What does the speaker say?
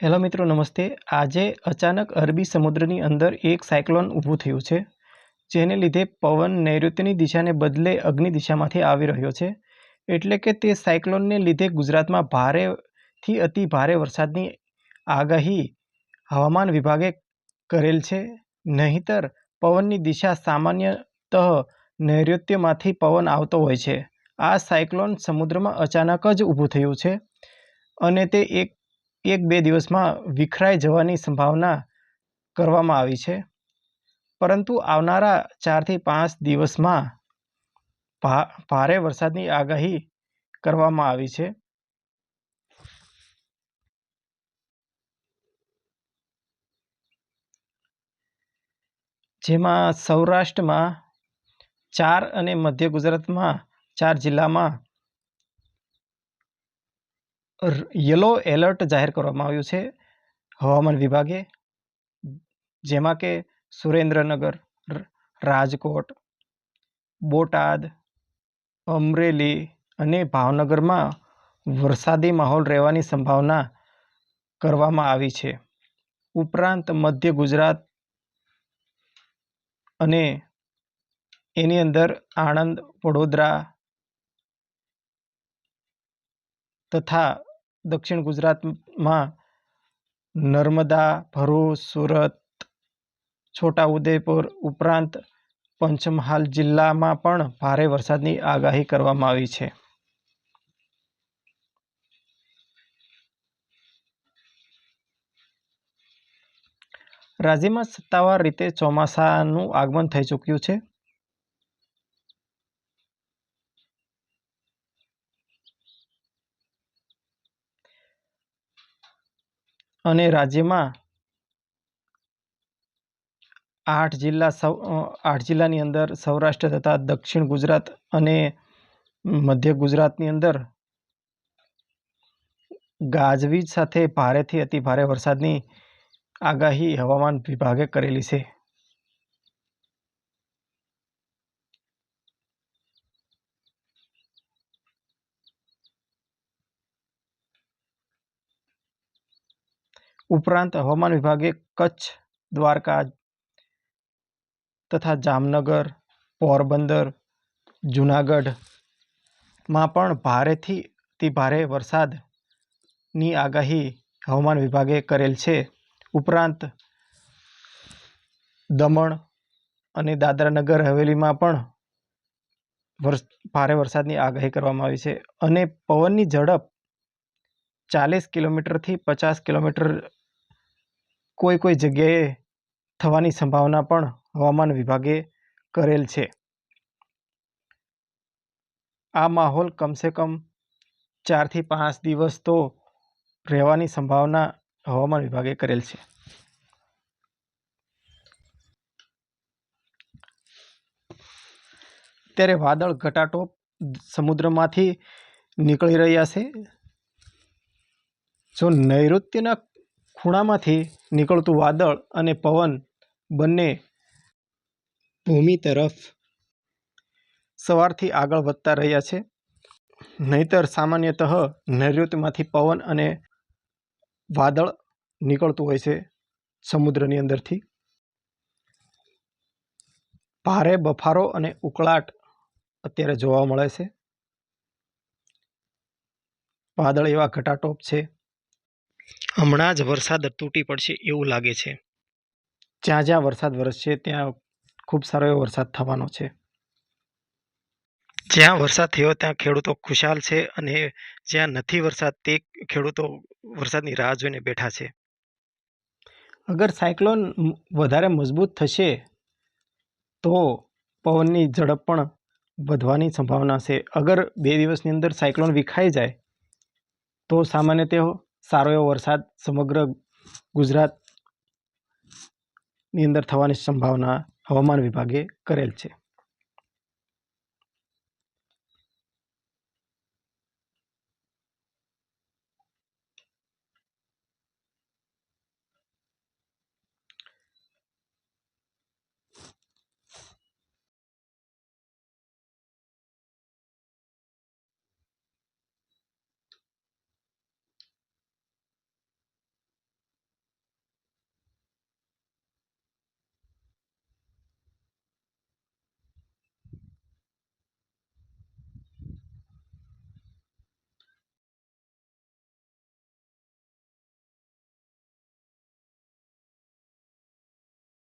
Hello મિત્રો, નમસ્તે. આજે અચાનક અરબી સમુદ્રની અંદર એક સાયક્લોન ઊભું થયું છે, જેને લીધે પવન નૈઋત્યની દિશાને બદલે અગ્નિ દિશામાંથી આવી રહ્યો છે. એટલે કે તે સાયક્લોનને લીધે ગુજરાતમાં ભારેથી અતિ ભારે વરસાદની આગાહી હવામાન વિભાગે કરેલ છે. નહીંતર, પવનની દિશા સામાન્યતઃ નૈઋત્યમાંથી પવન આવતો હોય છે. આ સાયક્લોન સમુદ્રમાં અચાનક જ ઊભું થયું છે અને તે એક એક બે દિવસમાં વિખરાઈ જવાની સંભાવના કરવામાં આવી છે. પરંતુ આવનારા ચારથી પાંચ દિવસમાં ભારે વરસાદની આગાહી કરવામાં આવી છે. જેમાં સૌરાષ્ટ્રમાં ચાર અને મધ્ય ગુજરાતમાં ચાર જિલ્લામાં યલો એલર્ટ જાહેર કરવામાં આવ્યું છે હવામાન વિભાગે. જેમાં કે સુરેન્દ્રનગર રાજકોટ, બોટાદ, અમરેલી અને ભાવનગરમાં વરસાદી માહોલ રહેવાની સંભાવના કરવામાં આવી છે. ઉપરાંત મધ્ય ગુજરાત અને એની અંદર આણંદ, વડોદરા તથા દક્ષિણ ગુજરાતમાં નર્મદા, ભરૂચ, સુરત, છોટાઉદેપુર ઉપરાંત પંચમહાલ જિલ્લામાં પણ ભારે વરસાદની આગાહી કરવામાં આવી છે. રાજ્યમાં સત્તાવાર રીતે ચોમાસાનું આગમન થઈ ચૂક્યું છે. અને રાજ્યમાં આઠ જિલ્લા સૌ આઠ જિલ્લાની અંદર સૌરાષ્ટ્ર તથા દક્ષિણ ગુજરાત અને મધ્ય ગુજરાતની અંદર ગાજવીજ સાથે ભારેથી અતિ ભારે વરસાદની આગાહી હવામાન વિભાગે કરેલી છે. ઉપરાંત હવામાન વિભાગે કચ્છ, દ્વારકા તથા જામનગર, પોરબંદર જૂનાગઢમાં પણ ભારેથી અતિ ભારે વરસાદની આગાહી હવામાન વિભાગે કરેલ છે. ઉપરાંત દમણ અને દાદરાનગર હવેલીમાં પણ વર્ષ ભારે વરસાદની આગાહી કરવામાં આવી છે અને પવનની ઝડપ ચાલીસ કિલોમીટરથી પચાસ કિલોમીટર કોઈ કોઈ જગ્યાએ થવાની સંભાવના પણ હવામાન વિભાગે કરેલ છે. આ માહોલ કમસે કમ ચારથી પાંચ દિવસ તો રહેવાની સંભાવના હવામાન વિભાગે કરેલ છે. ત્યારે વાદળ ઘટાટોપ સમુદ્રમાંથી નીકળી રહ્યા છે. જો નૈઋત્યના ખૂણામાંથી નીકળતું વાદળ અને પવન બંને ભૂમિ તરફ સવારથી આગળ વધતા રહ્યા છે. નહીતર સામાન્યતઃ નૈઋત્યમાંથી પવન અને વાદળ નીકળતું હોય છે સમુદ્રની અંદરથી. ભારે બફારો અને ઉકળાટ અત્યારે જોવા મળે છે. વાદળ એવા ઘટાટોપ છે હમણાં જ વરસાદ તૂટી પડશે એવું લાગે છે. જ્યાં જ્યાં વરસાદ વરસશે ત્યાં ખૂબ સારો એવો વરસાદ થવાનો છે. જ્યાં વરસાદ થયો ત્યાં ખેડૂતો ખુશાલ છે અને જ્યાં નથી વરસાદ તે ખેડૂતો વરસાદની રાહ જોઈને બેઠા છે. અગર સાયક્લોન વધારે મજબૂત થશે તો પવનની ઝડપ પણ વધવાની સંભાવના છે. અગર બે દિવસની અંદર સાયક્લોન વિખાઈ જાય તો સામાન્ય તે સારો એવો વરસાદ સમગ્ર ગુજરાતની અંદર થવાની સંભાવના હવામાન વિભાગે કરેલ છે.